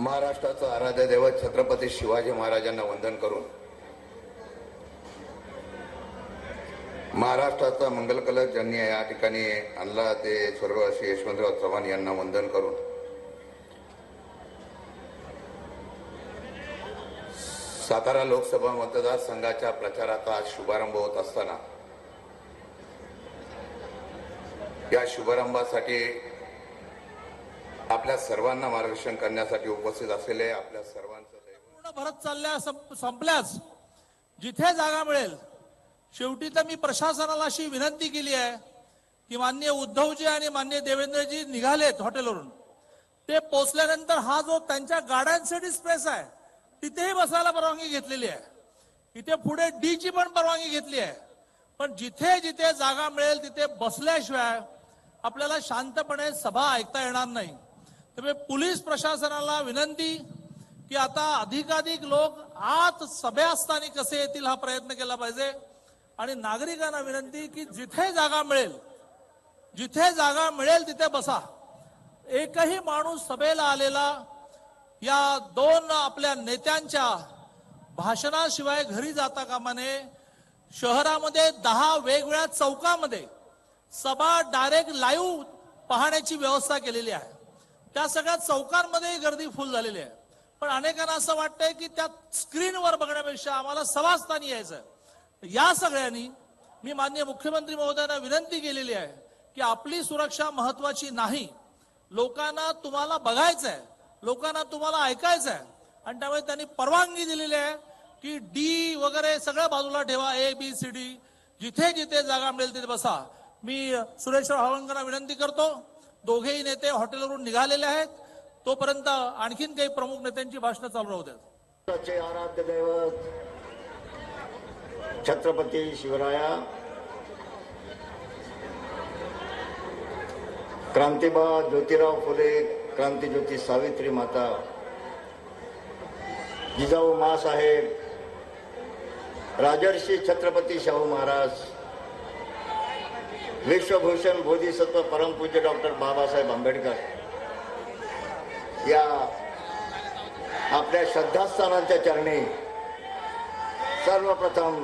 महाराष्ट्राचं आराध्य दैवत छत्रपती शिवाजी महाराजांना वंदन करून महाराष्ट्राचा मंगल कलश ज्यांनी या ठिकाणी आणला ते स्वर्गवासी यशवंतराव चव्हाण यांना वंदन करून सातारा लोकसभा मतदारसंघाच्या प्रचाराचा आज शुभारंभ होत असताना या शुभारंभासाठी आपल्या सर्वांना मार्गदर्शन करण्यासाठी उपस्थित असलेले आपल्या सर्वांचं पूर्ण भरत चालल्या संप- संपल्याच. जिथे जागा मिळेल शेवटी तर मी प्रशासनाला अशी विनंती केली आहे की मान्य उद्धवजी आणि मान्य देवेंद्रजी निघालेत हॉटेलवरून. ते पोचल्यानंतर हा जो त्यांच्या गाड्यांसाठी स्पेस आहे तिथेही बसायला परवानगी घेतलेली आहे. इथे पुढे डी ची पण परवानगी घेतली आहे. पण जिथे जिथे जागा मिळेल तिथे बसल्याशिवाय आपल्याला शांतपणे सभा ऐकता येणार नाही. त्यामुळे पोलीस प्रशासनाला विनंती की आता अधिकाधिक लोक आत सभ्यास्थानी कसे येतील हा प्रयत्न केला पाहिजे. आणि नागरिकांना विनंती की जिथे जागा मिळेल जिथे जागा मिळेल तिथे बसा. एकही माणूस सभेला आलेला या दोन आपल्या नेत्यांच्या भाषणाशिवाय घरी जाता कामा नये. शहरामध्ये दहा वेगवेगळ्या चौकामध्ये सभा डायरेक्ट लाईव्ह पाहण्याची व्यवस्था केलेली आहे. त्या सगळ्या चौकांमध्ये गर्दी फुल झालेली आहे. पण अनेकांना असं वाटतंय की त्या स्क्रीनवर बघण्यापेक्षा आम्हाला सभास्थानी यायचं या सगळ्यांनी मी माननीय मुख्यमंत्री महोदयांना विनंती केलेली आहे की आपली सुरक्षा महत्वाची नाही. लोकांना तुम्हाला बघायचं आहे लोकांना तुम्हाला ऐकायचं आहे आणि त्यामुळे त्यांनी परवानगी दिलेली आहे की डी वगैरे सगळ्या बाजूला ठेवा ए बी सी डी जिथे जिथे जागा मिळेल तिथे बसा. मी सुरेश हळवणकरांना विनंती करतो. दोघेही नेते हॉटेलवरून निघालेले आहेत. तोपर्यंत आणखीन काही प्रमुख नेत्यांची भाषणं चालू राहू द्यात. आराध्य दैवत छत्रपती शिवराया क्रांतिबा ज्योतिराव फुले क्रांतीज्योती सावित्री माता जिजाऊ मासाहेब राजर्षी छत्रपती शाहू महाराज विश्वभूषण बोधिसत्व परमपूज्य डॉक्टर बाबासाहेब आंबेडकर या आपल्या श्रद्धास्थानांच्या चरणी सर्वप्रथम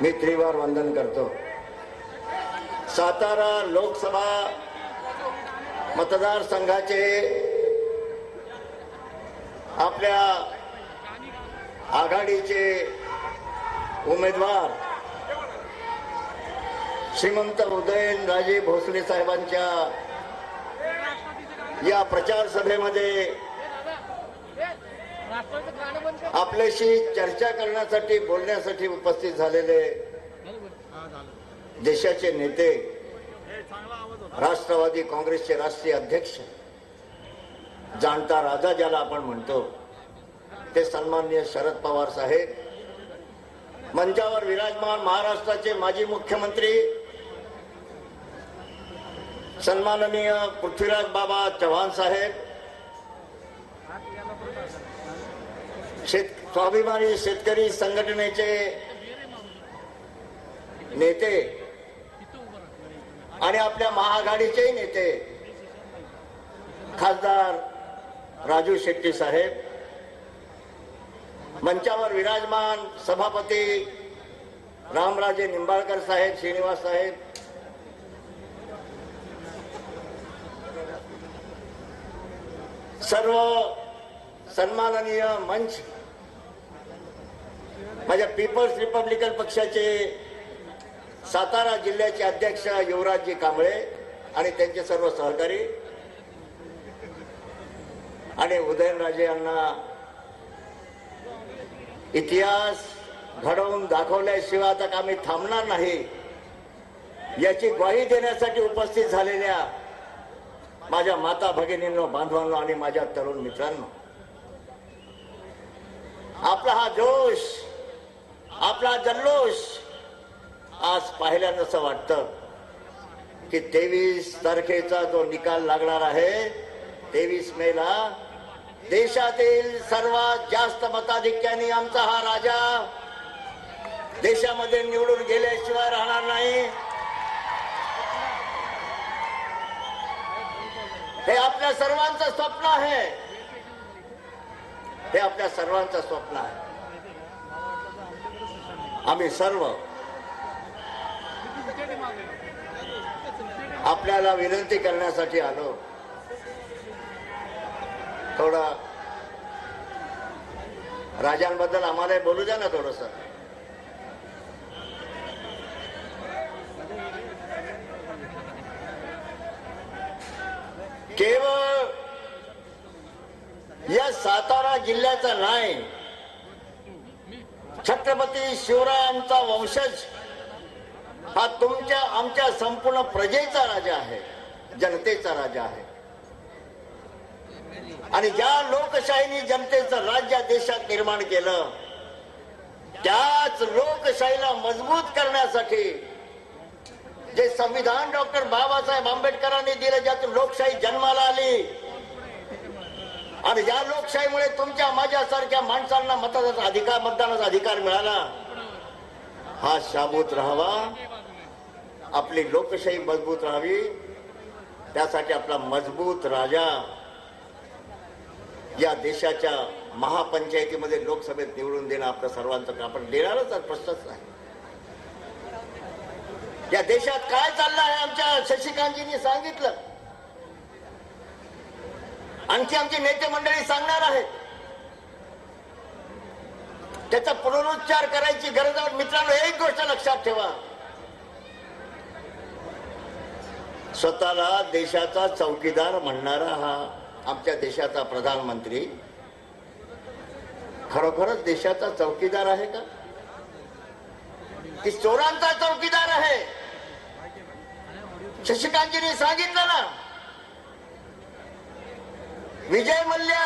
मी त्रिवार वंदन करतो. सातारा लोकसभा मतदारसंघाचे आपल्या आघाडीचे उमेदवार श्रीमंत उदयनराजे भोसले साहेबांच्या या प्रचार सभेमध्ये आपल्याशी चर्चा करण्यासाठी बोलण्यासाठी उपस्थित झालेले देशाचे नेते राष्ट्रवादी काँग्रेसचे राष्ट्रीय अध्यक्ष जाणता राजा ज्याला आपण म्हणतो ते सन्माननीय शरद पवार साहेब मंचावर विराजमान महाराष्ट्राचे माजी मुख्यमंत्री सन्माननीय पृथ्वीराज बाबा चव्हाण साहेब शेत स्वाभिमानी शेतकरी संघटनेचे नेते आणि आपल्या महाआघाडीचेही नेते खासदार राजू शेट्टी साहेब मंचावर विराजमान सभापती रामराजे निंबाळकर साहेब श्रीनिवास साहेब सर्व सन्माननीय मंच माझ्या पीपल्स रिपब्लिकन पक्षाचे सातारा जिल्ह्याचे अध्यक्ष युवराजजी कांबळे आणि त्यांचे सर्व सहकारी आणि उदयनराजे यांना इतिहास घडवून दाखवल्याशिवाय आता आम्ही थांबणार नाही याची ग्वाही देण्यासाठी उपस्थित झालेल्या माझ्या माता भगिनींनो बांधवांनो आणि माझ्या तरुण मित्रांनो आपला हा जोश आपला जल्लोष आज पाहिल्यानं असं वाटतं की तेवीस तारखेचा जो निकाल लागणार आहे तेवीस मेला देशातील सर्वात जास्त मताधिक्याने आमचा हा राजा देशामध्ये निवडून गेल्याशिवाय राहणार नाही. हे आपल्या सर्वांचं स्वप्न आहे. हे आपल्या सर्वांचं स्वप्न आहे. आम्ही सर्व आपल्याला विनंती करण्यासाठी आलो. थोडं राजांबद्दल आम्हाला बोलू द्या ना थोडस. या सातारा जिल्ह्याचा नाही. छत्रपती शिवरायांचा वंशज हा तुमच्या आमच्या संपूर्ण प्रजेचा राजा आहे जनतेचा राजा आहे. आणि ज्या लोकशाहीने जनतेचं राज्य देशात निर्माण केलं त्याच लोकशाहीला मजबूत करण्यासाठी जे संविधान डॉक्टर बाबासाहेब आंबेडकरांनी दिलं ज्यातून लोकशाही जन्माला आली आणि या लोकशाहीमुळे तुमच्या माझ्यासारख्या माणसांना मतदानाचा अधिकार मतदानाचा अधिकार मिळाला. हा शाबूत राहावा. आपली लोकशाही मजबूत राहावी. त्यासाठी आपला मजबूत राजा या देशाच्या महापंचायतीमध्ये लोकसभेत निवडून देणं आपलं सर्वांचं आपण देणारच प्रश्नच नाही. या देशात काय चाललं आहे आमच्या शशिकांतजींनी सांगितलं. आणखी आमची नेते मंडळी सांगणार आहेत. त्याचा पुनरुच्चार करायची गरज आहे. मित्रांनो एक गोष्ट लक्षात ठेवा. स्वतःला देशाचा चौकीदार म्हणणारा हा आमच्या देशाचा प्रधानमंत्री. खरोखरच देशाचा चौकीदार आहे का? की चोरांचा चौकीदार आहे? शशिकांतजीने सांगितलं ना विजय मल्ल्या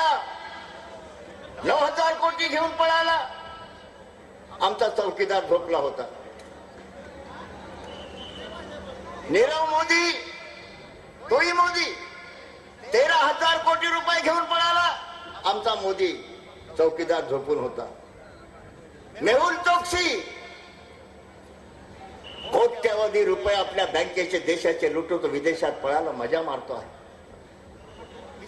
नऊ हजार कोटी घेऊन पळाला. आमचा चौकीदार झोपला होता. नीरव मोदी तोही मोदी तेरा हजार कोटी रुपये घेऊन पळाला. आमचा मोदी चौकीदार झोपून होता. मेहुल चोक्सी कोट्यवधी रुपये आपल्या बँकेचे देशाचे लुटतो विदेशात पळाला मजा मारतो आहे.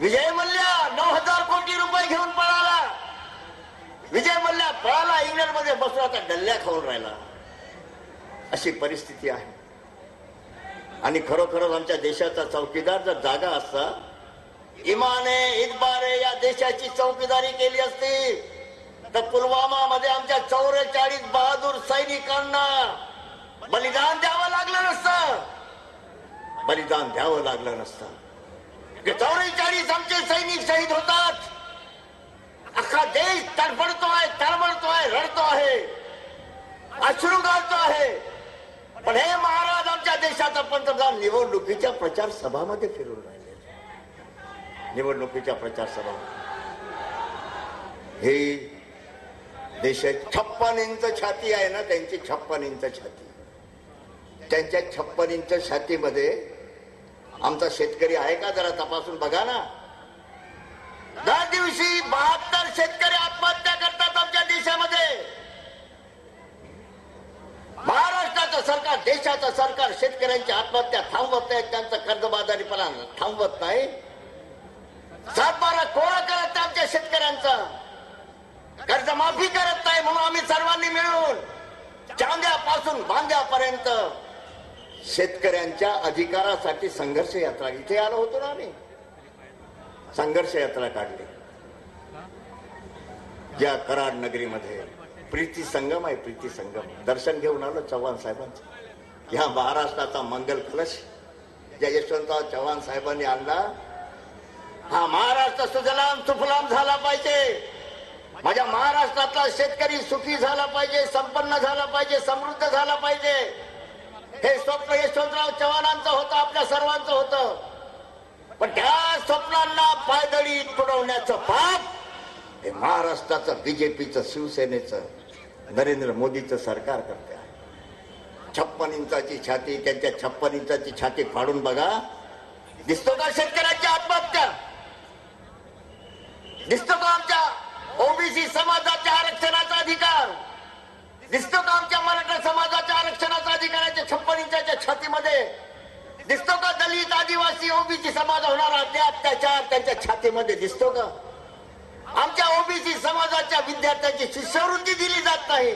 विजय मल्ल्या नऊ हजार कोटी रुपये घेऊन पळाला. विजय मल्ल्या पळाला इंग्लंडमध्ये बसून आता डल्ल्या खाऊन राहिला. अशी परिस्थिती आहे. आणि खरोखरच आमच्या देशाचा चौकीदार जर जागा असता इमाने इतबारे या देशाची चौकीदारी केली असती तर पुलवामा मध्ये आमच्या चौवेचाळीस बहादूर सैनिकांना बलिदान द्यावं लागलं नसतं. बलिदान द्यावं लागलं नसतं. चौवेचाळीस आमचे सैनिक शहीद होतात. अख्खा देश तडफडतो आहे तळमळतो आहे रडतो आहे. अश्रू घालतो आहे. पण हे महाराज आमच्या देशाचा पंतप्रधान निवडणुकीच्या प्रचार सभामध्ये फिरून राहिले. निवडणुकीच्या प्रचार सभा हे देशात छप्पन इंच छाती आहे ना त्यांची छप्पन इंच छाती. त्यांच्या छप्पन इंच छातीमध्ये आमचा शेतकरी आहे का? जरा तपासून बघा ना. दर दिवशी बहात्तर शेतकरी आत्महत्या करतात आमच्या देशामध्ये. महाराष्ट्राचं सरकार देशाचं सरकार शेतकऱ्यांची आत्महत्या थांबवत नाही त्यांचं कर्जबाजारीपणा थांबवत नाही. सातबारा कोण करत नाही आमच्या शेतकऱ्यांचा. कर्जमाफी करत नाही म्हणून आम्ही सर्वांनी मिळून चांद्यापासून बांद्यापर्यंत शेतकऱ्यांच्या अधिकारासाठी संघर्ष यात्रा. इथे आलो होतो ना आम्ही. संघर्ष यात्रा काढली. ज्या कराड नगरीमध्ये प्रीती संगम आहे प्रीती संगम. दर्शन घेऊन आलो चव्हाण साहेबांचं. ह्या महाराष्ट्राचा मंगल कलश. ज्या यशवंतराव चव्हाण साहेबांनी आणला. हा महाराष्ट्र सुजलाम सुफलाम झाला पाहिजे. माझ्या महाराष्ट्रातला शेतकरी सुखी झाला पाहिजे संपन्न झाला पाहिजे समृद्ध झाला पाहिजे. हे स्वप्न यशवंतराव चव्हाणांचं होतं आपल्या सर्वांचं होतं. पण त्या स्वप्नांना पायदळी तुडवण्याचं पाप हे महाराष्ट्राचं बीजेपीचं शिवसेनेचं नरेंद्र मोदीचं सरकार करते आहे. छप्पन इंचाची छाती त्यांच्या छप्पन इंचाची छाती फाडून बघा. दिसतो का शेतकऱ्यांची आत्महत्या? दिसतो का आमच्या ओबीसी समाजाच्या आरक्षणाचा अधिकार? दिसतो का आमच्या मराठा समाजाच्या आरक्षणाचा अधिकाराच्या छप्पन इंचाच्या छातीमध्ये? दिसतो का दलित आदिवासी ओबीसी समाज होणारा ते अत्याचार त्यांच्या छातीमध्ये दिसतो का? आमच्या ओबीसी समाजाच्या विद्यार्थ्यांची शिष्यवृत्ती दिली जात नाही.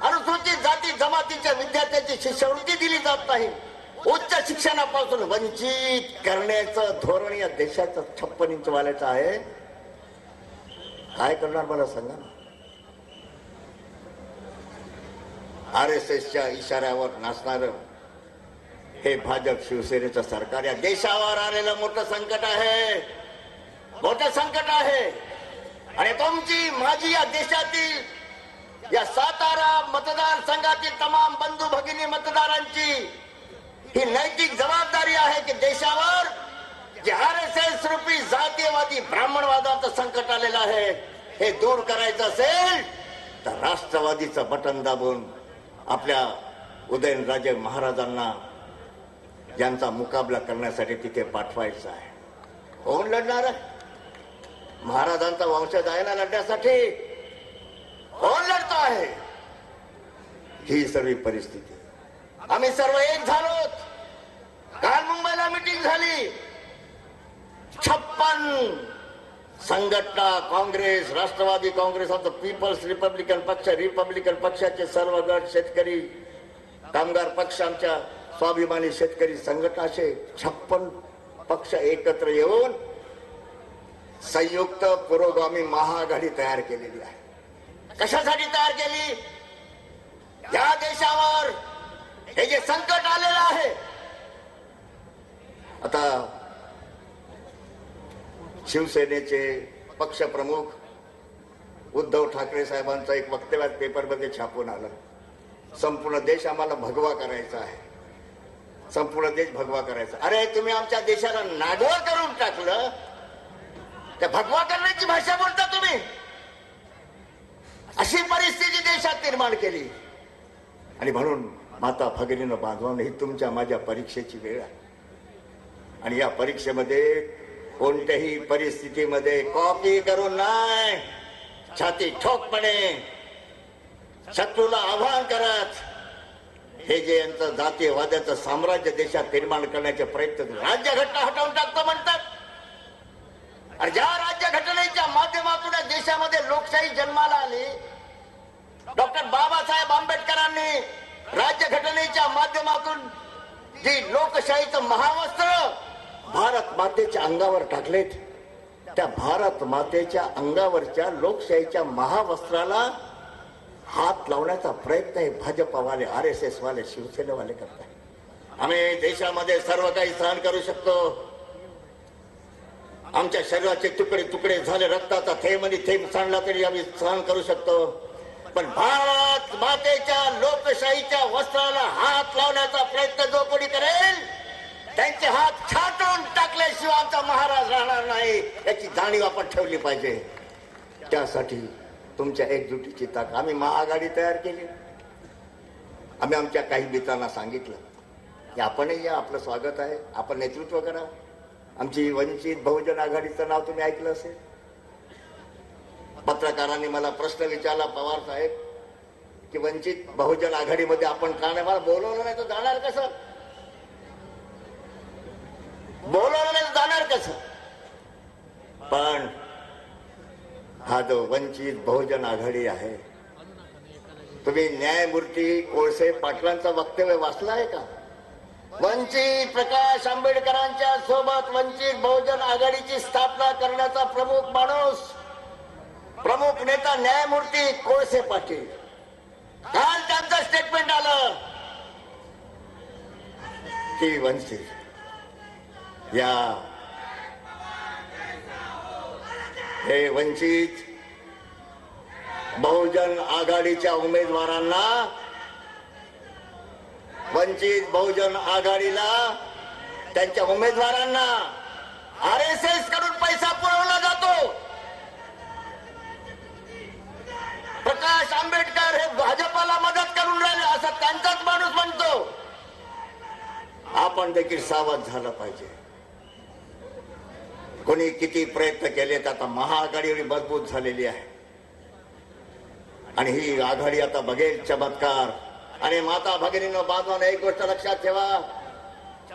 अनुसूचित जाती जमातीच्या विद्यार्थ्यांची शिष्यवृत्ती दिली जात नाही. उच्च शिक्षणापासून वंचित करण्याचं धोरण या देशाचं छप्पन इंच वाल्याचं आहे. काय करणार मला सांगा ना आर एस एसच्या इशाऱ्यावर नाचणारं हे भाजप शिवसेनेचं सरकार या देशावर आलेलं मोठं संकट आहे. मोठं संकट आहे. आणि तुमची माझी या देशातील या सातारा मतदारसंघातील तमाम बंधू भगिनी मतदारांची ही नैतिक जबाबदारी आहे की देशावर जे आर एस एस रूपी जातीयवादी ब्राह्मणवादाचं संकट आलेलं आहे हे दूर करायचं असेल तर राष्ट्रवादीचं बटन दाबून आपल्या उदयनराजे महाराजांना ज्यांचा मुकाबला करण्यासाठी तिथे पाठवायचा आहे. कोण लढणार आहे? महाराजांचा वंशज आहे ना लढण्यासाठी कोण लढतो आहे? ही सर्व परिस्थिती. आम्ही सर्व एक झालो काल मुंबईला मिटिंग झाली. छप्पन संघटना Congress Rashtrawadi Congress of the people's Republican पक्ष रिपब्लिकन पक्षाचे सर्व गट शेतकरी कामगार पक्ष आमच्या स्वाभिमानी शेतकरी संघटना असे छप्पन पक्ष एकत्र येऊन संयुक्त पुरोगामी महाआघाडी तयार केलेली आहे. कशासाठी तयार केली? या देशावर हे जे संकट आलेलं आहे. आता शिवसेनेचे पक्षप्रमुख उद्धव ठाकरे साहेबांचं एक वक्तव्यात पेपरमध्ये छापून आलं. संपूर्ण देश आम्हाला भगवा करायचा आहे. संपूर्ण देश भगवा करायचा. अरे तुम्ही आमच्या देशाला नागवा करून टाकलं. त्या भगवा करण्याची भाषा बोलता तुम्ही. अशी परिस्थिती देशात निर्माण केली. आणि म्हणून माता भगिनीनं बांधवान ही तुमच्या माझ्या परीक्षेची वेळ आहे. आणि या परीक्षेमध्ये कोणत्याही परिस्थितीमध्ये कॉपी करून नाही. छाती ठोकपणे. शत्रूला आव्हान करत. हे जे यांचं जातीयवाद्याचं साम्राज्य देशात निर्माण करण्याचे प्रयत्न राज्यघटना हटवून टाकतो म्हणतात. आणि ज्या राज्यघटनेच्या माध्यमातून देशामध्ये लोकशाही जन्माला आली डॉक्टर बाबासाहेब आंबेडकरांनी राज्यघटनेच्या माध्यमातून जी लोकशाहीचं महावस्त्र भारत मातेच्या अंगावर टाकलेत. त्या भारत मातेच्या अंगावरच्या लोकशाहीच्या महावस्त्राला हात लावण्याचा प्रयत्न हे भाजपवाले आर एस एस वाले शिवसेनेवाले करतात आम्ही देशामध्ये सर्व काही सहन करू शकतो. आमच्या शरीराचे तुकडे तुकडे झाले रक्ताचा थेंब आणि थेंब सांडला तरी आम्ही सहन करू शकतो. पण भारत मातेच्या लोकशाहीच्या वस्त्राला हात लावण्याचा प्रयत्न जो कोणी करेल त्यांचे हात छाटून टाकल्याशिवाय आमचा महाराज राहणार नाही याची जाणीव आपण ठेवली पाहिजे. त्यासाठी तुमच्या एकजुटीची ताक आम्ही महाआघाडी तयार केली. आम्ही आमच्या काही मित्रांना सांगितलं की आपणही या आपलं स्वागत आहे आपण नेतृत्व करा. आमची वंचित बहुजन आघाडीचं नाव तुम्ही ऐकलं असेल. पत्रकारांनी मला प्रश्न विचारला पवार साहेब की वंचित बहुजन आघाडीमध्ये आपण का नाही? मला बोलवलं नाही तर जाणार कसं? बोलवलं नाही जाणार कसं? पण हा जो वंचित बहुजन आघाडी आहे तुम्ही न्यायमूर्ती कोळसे पाटलांचं वक्तव्य वाचलं आहे का? वंचित प्रकाश आंबेडकरांच्या सोबत वंचित बहुजन आघाडीची स्थापना करण्याचा प्रमुख माणूस प्रमुख नेता न्यायमूर्ती कोळसे पाटील. काल त्यांचं स्टेटमेंट आलं की वंचित या. हे वंचित बहुजन आघाडीच्या उमेदवारांना वंचित बहुजन आघाडीला त्यांच्या उमेदवारांना आर एस एसकडून पैसा पुरवला जातो. प्रकाश आंबेडकर हे भाजपाला मदत करून राहिले असं त्यांचाच माणूस म्हणतो. आपण देखील सावध झालं पाहिजे. कोणी किती प्रयत्न केलेत आता महाआघाडी एवढी मजबूत झालेली आहे. आणि ही आघाडी आता बघेल चमत्कार. आणि माता भगिनीनं बांधवानं एक गोष्ट लक्षात ठेवा.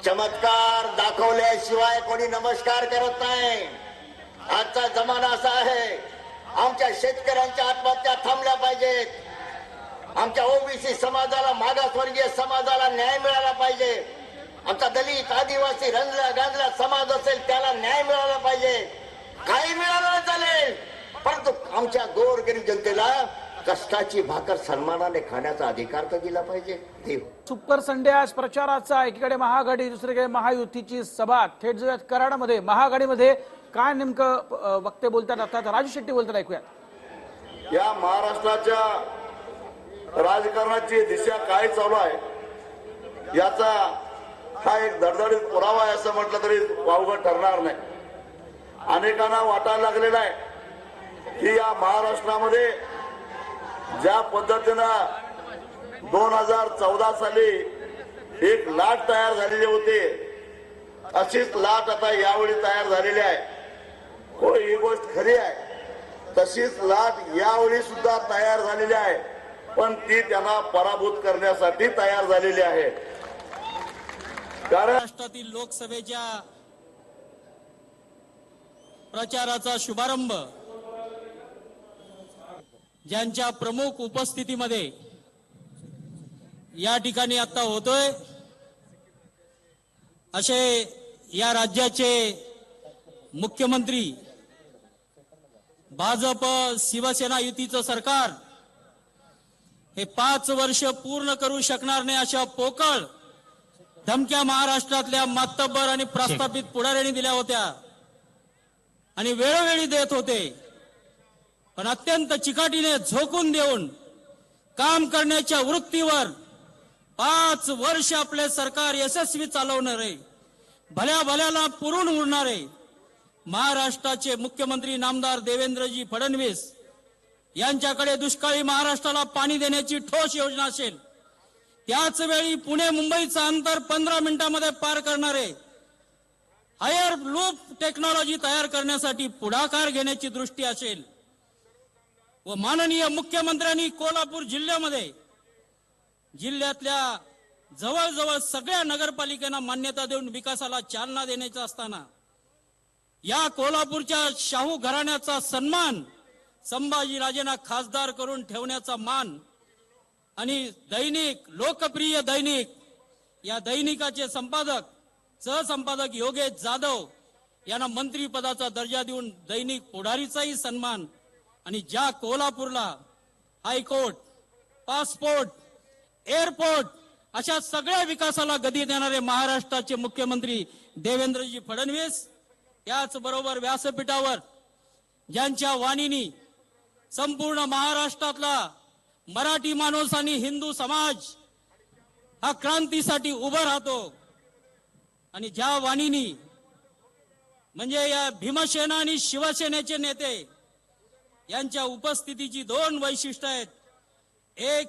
चमत्कार दाखवल्याशिवाय कोणी नमस्कार करत नाही. आजचा जमाना असा आहे आमच्या शेतकऱ्यांच्या आत्महत्या थांबल्या पाहिजेत. आमच्या ओबीसी समाजाला मागासवर्गीय समाजाला न्याय मिळाला पाहिजे. आमचा दलित आदिवासी रंजला गांजला समाज असेल त्याला न्याय मिळाला पाहिजे. काही मिळालं चालेल. परंतु आमच्या गोरगरीब जनतेला कष्टाची भाकर सन्मानाने खाण्याचा अधिकार तर दिला पाहिजे. देव. सुपर संडे आज प्रचाराचा एकीकडे महाआघाडी दुसरीकडे महायुतीची सभा. थेट जाऊयात कराडमध्ये. महाआघाडीमध्ये काय नेमकं वक्ते बोलतात? अर्थात राजू शेट्टी बोलतात ऐकूयात. या महाराष्ट्राच्या राजकारणाची दिशा काय चालू आहे याचा हा एक धडधडीत पुरावा आहे असं म्हटलं तरी वावगं ठरणार नाही. अनेकांना वाटायला लागलेला आहे की या महाराष्ट्रामध्ये ज्या पद्धतीनं दोन हजार चौदा साली एक लाट तयार झालेली होती अशीच लाट आता यावेळी तयार झालेली आहे. हो ही गोष्ट खरी आहे. तशीच लाट यावेळी सुद्धा तयार झालेली आहे. पण ती त्यांना पराभूत करण्यासाठी तयार झालेली आहे. कारण महाराष्ट्रातील लोकसभेच्या प्रचाराचा शुभारंभ ज्यांच्या प्रमुख उपस्थितीमध्ये या ठिकाणी आता होतोय असे या राज्याचे मुख्यमंत्री भाजप शिवसेना युतीचं सरकार हे पाच वर्ष पूर्ण करू शकणार नाही अशा पोकळ धमक्या महाराष्ट्रातल्या मातब्बर आणि प्रस्थापित पुढाऱ्यांनी दिल्या होत्या. आणि वेळोवेळी देत होते. पण अत्यंत चिकाटीने झोकून देऊन काम करण्याच्या वृत्तीवर पाच वर्ष आपले सरकार यशस्वी चालवणार आहे भल्या भल्याला पुरून उरणारे महाराष्ट्राचे मुख्यमंत्री नामदार देवेंद्रजी फडणवीस यांच्याकडे दुष्काळी महाराष्ट्राला पाणी देण्याची ठोस योजना असेल. त्याच वेळी पुणे मुंबईचं अंतर पंधरा मिनिटांमध्ये पार करणारे हायर लूप टेक्नॉलॉजी तयार करण्यासाठी पुढाकार घेण्याची दृष्टी असेल व माननीय मुख्यमंत्र्यांनी कोल्हापूर जिल्ह्यामध्ये जिल्ह्यातल्या जवळजवळ सगळ्या नगरपालिकांना मान्यता देऊन विकासाला चालना देण्याचा असताना या कोल्हापूरच्या शाहू घराण्याचा सन्मान संभाजीराजेंना खासदार करून ठेवण्याचा मान आणि दैनिक लोकप्रिय दैनिक या दैनिकाचे संपादक सहसंपादक योगेश जाधव यांना मंत्रीपदाचा दर्जा देऊन दैनिक पुढारीचाही सन्मान आणि ज्या कोल्हापूरला हायकोर्ट पासपोर्ट एअरपोर्ट अशा सगळ्या विकासाला गती देणारे महाराष्ट्राचे मुख्यमंत्री देवेंद्रजी फडणवीस त्याचबरोबर व्यासपीठावर ज्यांच्या वाणीनी संपूर्ण महाराष्ट्रातला मराठी माणूस आणि हिंदू समाज हा क्रांतीसाठी उभा राहतो. आणि ज्या वाणीनी म्हणजे या भीमसेना आणि शिवसेनेचे नेते यांच्या उपस्थितीची दोन वैशिष्ट्य आहेत. एक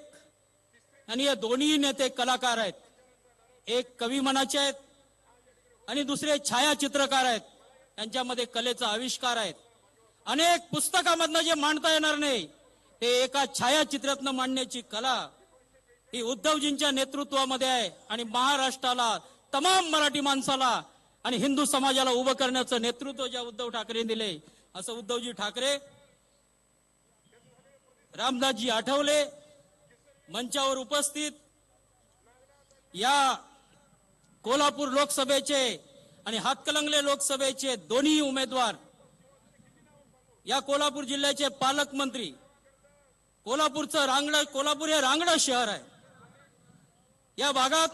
आणि या दोन्ही नेते कलाकार आहेत. एक कवी मनाचे आहेत आणि दुसरे छायाचित्रकार आहेत. त्यांच्यामध्ये कलेचा आविष्कार आहेत. अनेक पुस्तकामधनं जे मांडता येणार नाही हे एका छायाचित्रातनं मांडण्याची कला ही उद्धवजींच्या नेतृत्वामध्ये आहे आणि महाराष्ट्राला तमाम मराठी माणसाला आणि हिंदू समाजाला उभं करण्याचं नेतृत्व ज्या उद्धव ठाकरे दिले असं उद्धवजी ठाकरे रामदासजी आठवले मंचावर उपस्थित या कोल्हापूर लोकसभेचे आणि हातकलंगले लोकसभेचे दोन्ही उमेदवार या कोल्हापूर जिल्ह्याचे पालकमंत्री कोल्हापूरचं रांगडं कोल्हापूर हे रांगडं शहर आहे. या भागात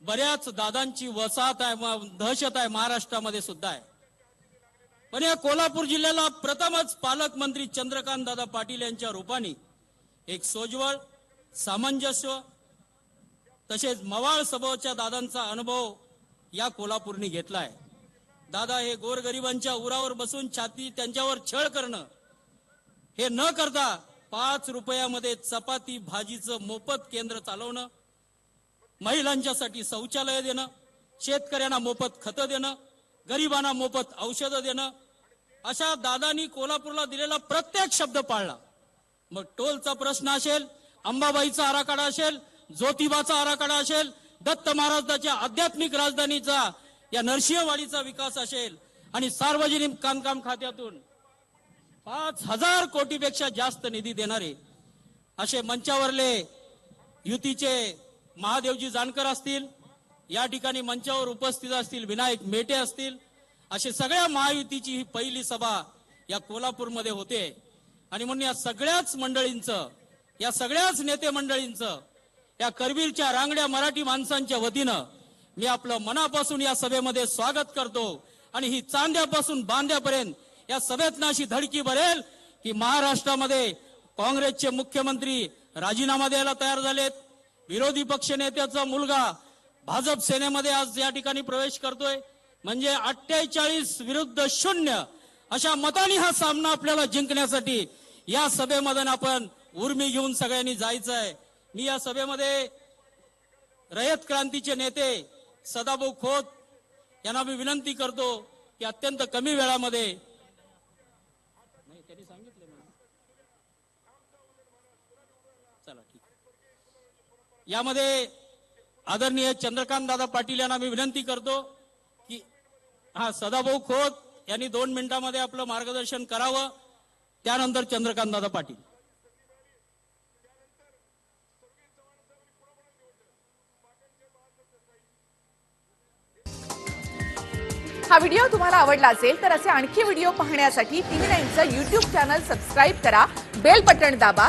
बऱ्याच दादांची वसाहत आहे दहशत आहे महाराष्ट्रामध्ये सुद्धा आहे. पण या कोल्हापूर जिल्ह्याला प्रथमच पालकमंत्री चंद्रकांत दादा पाटील यांच्या रूपाने एक सोज्वळ सामंजस्य तसेच मवाळ सभोवच्या दादांचा अनुभव या कोल्हापूरने घेतलाय दादा हे गोरगरिबांच्या उरावर बसून छाती त्यांच्यावर छळ करणं हे न करता पाच रुपयामध्ये चपाती भाजीचं मोफत केंद्र चालवणं महिलांच्यासाठी शौचालय देणं शेतकऱ्यांना मोफत खतं देणं गरिबांना मोफत औषधं देणं अशा दादानी कोल्हापूरला दिलेला प्रत्येक शब्द पाळला. मग टोलचा प्रश्न असेल अंबाबाईचा आराखडा असेल ज्योतिबाचा आराखडा असेल दत्त महाराजाच्या आध्यात्मिक राजधानीचा या नरसिंहवाडीचा विकास असेल आणि सार्वजनिक बांधकाम खात्यातून पाच हजार कोटीपेक्षा जास्त निधी देणारे असे मंचावरले युतीचे महादेवजी जानकर असतील या ठिकाणी मंचावर उपस्थित असतील विनायक मेटे असतील असे सगळ्या महायुतीची ही पहिली सभा या कोल्हापूरमध्ये होते. आणि म्हणून या सगळ्याच मंडळींचं या सगळ्याच नेते मंडळींचं या करवीरच्या रांगड्या मराठी माणसांच्या वतीनं मी आपलं मनापासून या सभेमध्ये स्वागत करतो. आणि ही चांद्यापासून बांद्यापर्यंत या सभेतनं अशी धडकी भरेल की महाराष्ट्रामध्ये काँग्रेसचे मुख्यमंत्री राजीनामा द्यायला तयार झालेत. विरोधी पक्ष नेत्याचा मुलगा भाजप सेनेमध्ये आज या ठिकाणी प्रवेश करतोय. म्हणजे अठ्ठेचाळीस विरुद्ध शून्य अशा मताने हा सामना आपल्याला जिंकण्यासाठी या सभेमध्ये आपण उर्मी घेऊन सगळ्यांनी जायचं आहे मी या सभेमध्ये रयत क्रांतीचे नेते सदाभाऊ खोत यांना मी विनंती करतो की अत्यंत कमी वेळामध्ये नाही, त्यांनी सांगितलं मला. चला ठीक आहे. यामध्ये आदरणीय चंद्रकांत दादा पाटील यांना मी विनंती करतो की हा सदाभाऊ खोत यांनी दोन मिनिटांमध्ये आपलं मार्गदर्शन करावं. त्यानंतर चंद्रकांत दादा पाटील. हा व्हिडिओ तुम्हाला आवडला असेल तर असे आणखी व्हिडिओ पाहण्यासाठी टीव्ही नाईनचं युट्यूब चॅनल सबस्क्राईब करा बेल बटन दाबा